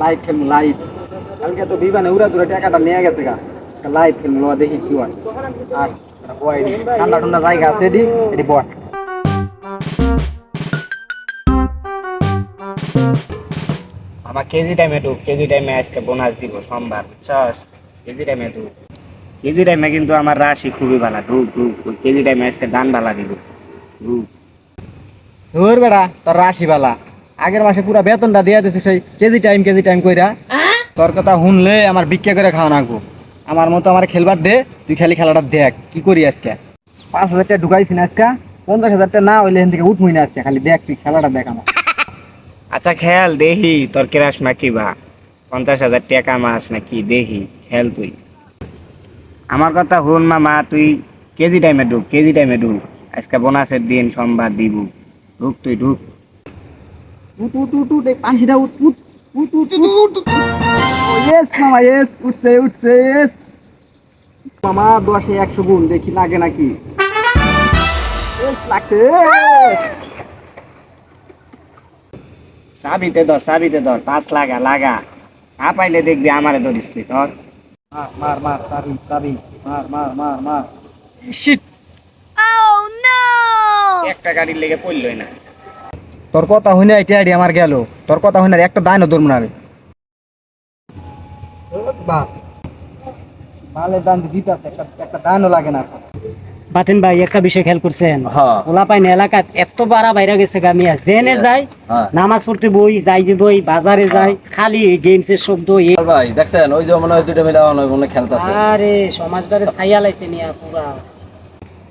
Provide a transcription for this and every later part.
Live খেলব live কালকে তো বিমানে উড়া দূরে টাকাটা নিয়ে গেছে গা। লাইভ খেলব দেখি কি হয়। আর ঠান্ডা ঠান্ডা জায়গা আছে এটি এটি আমার কেজি টাইমে ঢুক কেজি টাইমে আজকে বোনাস দিব সোমবার বুঝছস? কেজি টাইমে ঢুক। কেজি টাইমে কিন্তু আমার রাশি খুবই ভালো ঢুক ঢুক। কেজি টাইমে আজকে দান ভালা দিব। ঢুক। ধর বেড়া তোর রাশি বালা। আগের মাসে পুরা বেতনটা দিয়ে দিছিস সেই কেজি টাইম কেজি টাইম কইরা। তোর কথা শুনলে আমার ভিক্ষা করে খাওয়া নাগবো আমার মতো আমার খেলবার দে তুই খালি খেলাটা দেখ কি করি আজকে? পাঁচ হাজার টাকা ঢুকাইছি না আজকে পঞ্চাশ হাজার টাকা না হইলে এখান থেকে উঠবই না আজকে খালি দেখ তুই খেলাটা দেখ আমার। আচ্ছা খেয়াল দেহি তোর না কি বা? পঞ্চাশ হাজার টাকা মাস নাকি দেহি খেল তুই। আমার কথা শুন মামা তুই কেজি টাইমে ঢুক কেজি টাইমে ঢুক। আজকে বোনাসের দিন সোমবার দিব। ঢুক তুই ঢুক। উঠ উঠ উঠ উঠ এই পাঁচিটা উঠ উঠ উঠ উঠ ইয়েস মামা ইয়েস উঠছে উঠছে ইয়েস মামা দশে একশো গুণ দেখি লাগে নাকি? লাগছে! চাবিতে ধর চাবিতে ধর পাঁচ লাগা লাগা। না পাইলে দেখবি আমারে ধরিস তুই ধর। মার মার মার সাবি সাবি মার মার মার মার। শিট একটা গাড়ির লেগে পড়লই না। তোর কথা হইনা এটা আইডি আমার গেল। তোর কথা হইনা একটা ধরবো না আমি। মালের দান দিতে আছে একটা একটা দানও লাগে না। বাতেন ভাই একটা বিষয় খেয়াল করছেন? হ্যাঁ। ওলা পাইন এলাকাত এত বাড়া বাইরে গেছে গামিয়া জেনে যায় হ্যাঁ। নামাজ পড়তে বই যাই যে বই বাজারে যায় খালি গেমস এর শব্দ ভাই দেখছেন? ওই যে মনে হয় দুটো মিলে অনেক খেলতেছে। আরে সমাজটারে ছাইয়া লাইছে নিয়া পুরা।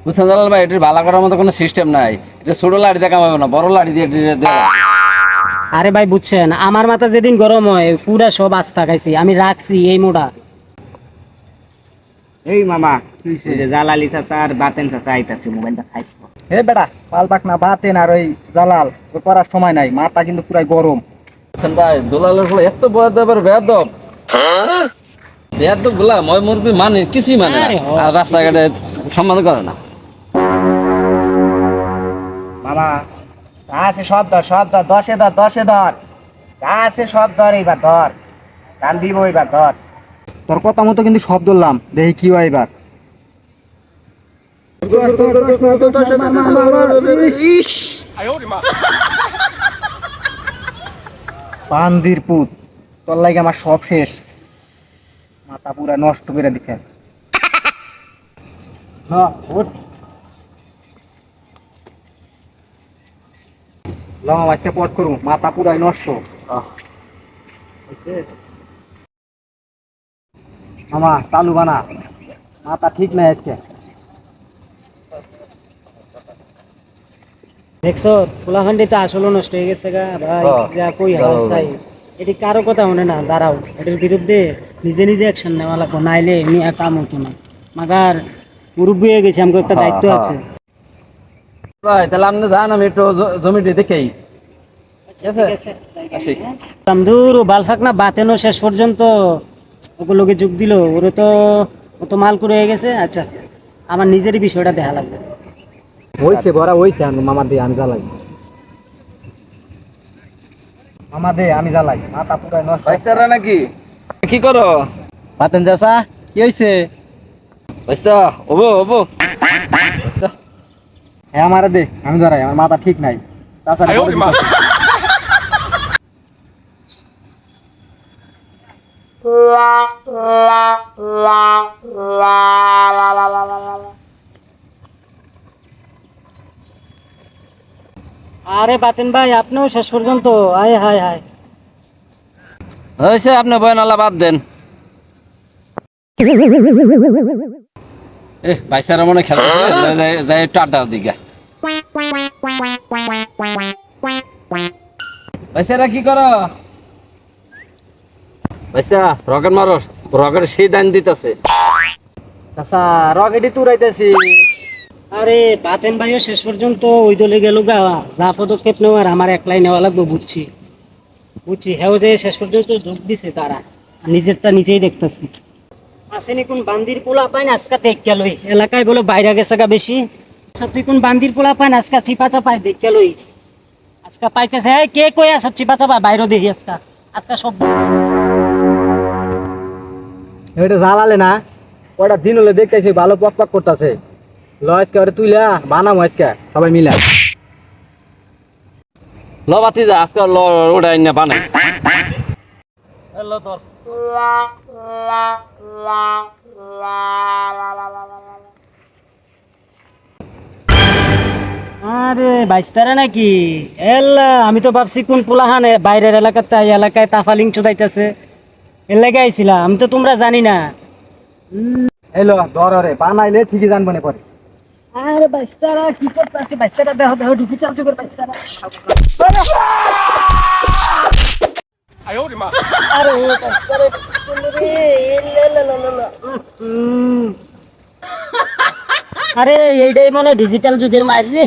বুঝছেন জালাল ভাই এটা ভালো করার মতো কোনো সিস্টেম নাই। এটা ছোট লাড়ি দিয়ে কামাবে না বড় লাড়ি দিয়ে দিয়ে আরে ভাই বুঝছেন আমার মাথা যেদিন গরম হয় পুরা সব আস্থা খাইছি আমি রাখছি এই মোড়া এই মামা তুই যে জালালি চাচা আর বাতেন চাচা আইতাছে মোবাইলটা খাইছ। হে বেটা পাল পাক না বাতেন আর ওই জালাল ওর করার সময় নাই মাথা কিন্তু পুরাই গরম। বুঝছেন ভাই দোলালের ফলে এত বড় দেবের বেদব বেদবগুলা ময় মুরবি মানে কিছুই মানে আর রাস্তাঘাটে সম্মান করে না। মামা যা আছে সব ধর সব ধর দশে ধর দশে ধর। যা আছে সব ধর এইবার ধর। গান দিব এইবার ধর। তোর কথা মতো কিন্তু সব ধরলাম দেখি কি হয় এবার। বান্দির পুত তোর লাগে আমার সব শেষ। মাথা পুরা নষ্ট করে দিছে। হ্যাঁ লম আজকে পট মাথা পুরাই নষ্ট। মামা চালু বানা। মাথা ঠিক নাই আজকে। দেখছ তো আসলে নষ্ট হয়ে গেছে গা। ভাই যা কই হাল চাই। এটি কারও কথা মনে না দাঁড়াও। এটার বিরুদ্ধে নিজে নিজে অ্যাকশন নেওয়া লাগবো নাইলে এমনি কাম হতো না। মাগার মুরব্বী হয়ে গেছে আমাকে একটা হ্যাঁ, দায়িত্ব হ্যাঁ। আছে। ভাই তাহলে আপনি যান আমি একটু জমিটি দেখেই। রামধুর বালফাক না শেষ পর্যন্ত ওগুলোকে যোগ দিল ওরে তো ও তো মাল করে গেছে। আচ্ছা আমার নিজেরই বিষয়টা দেখা লাগবে। হইছে বড়া হইছে আমি মামা দে আমি জ্বালাই। মামা দে আমি জ্বালাই মাথা পুরাই নষ্ট। বাইস্তারা নাকি? কি করো? বাতেন চাষা কি হইছে? বাইস্তা ওবো হ্যাঁ আমারে দে আমি ধরাই আমার মাথা ঠিক নাই। চাচা আরে বাতেন ভাই আপনিও শেষ পর্যন্ত। আয় হায় হায় হয়েছে আপনি বয়ান আল্লাহ বাদ দেন। এ বাইসারা মনে খেলা যাই একটু আড্ডা দিকে। বাইসারা কি করো? বাইসা রকেট মারো। রকেট সেই দান দিতেছে। চাচা রকেটই তুরাইতেছি আরে বাতেন ভাইও শেষ পর্যন্ত ওই দলে গেল গা। যা পদক্ষেপ নেওয়ার আমার একলাই নেওয়া লাগবে বুঝছি। বুঝছি হ্যাঁ যে শেষ পর্যন্ত যোগ দিছে তারা। নিজেরটা নিজেই দেখতেছি। আসেনি কোন বান্দির পোলা পাইন আজকা দেখ গেলই এলাকায় বলে বাইরে গেছে গা বেশি। সত্যি কোন বান্দির পোলা পাইন আজকা চিপা চাপায় দেখ গেলই আজকা পাইতেছে এই কে কই আস চিপা চাপা বাইরে দেখি আজকা। আজকে সব এটা জ্বালালে না ওটা দিন হলে দেখতেছি ভালো পক পক করতেছে। লয়েসকে ওটা তুইলা বানাম আজকে সবাই মিলা। ল বাতি যা আজকে ল ওটা বানাই। ল তোর। আরে বাইস্তারা নাকি? এল্লা আমি তো ভাবছি কোন পোলাহানে বাইরের এলাকাতে এই এলাকায় তাফালিং চোদাইতেছে। লেগে আইছিলাম আমি তো তোমরা জানি না। এলো ধর রে বানাইলে ঠিকই জানব না পরে। আরে বাইস্তারা কি করতেছে? বাইস্তারা দেহ দেহ ডিজিটাল যুগের বাইস্তারা। আরে বাইস্তারা এটা কি করল রে? আরে এইটাই মানে ডিজিটাল যুগের মায়ের রে।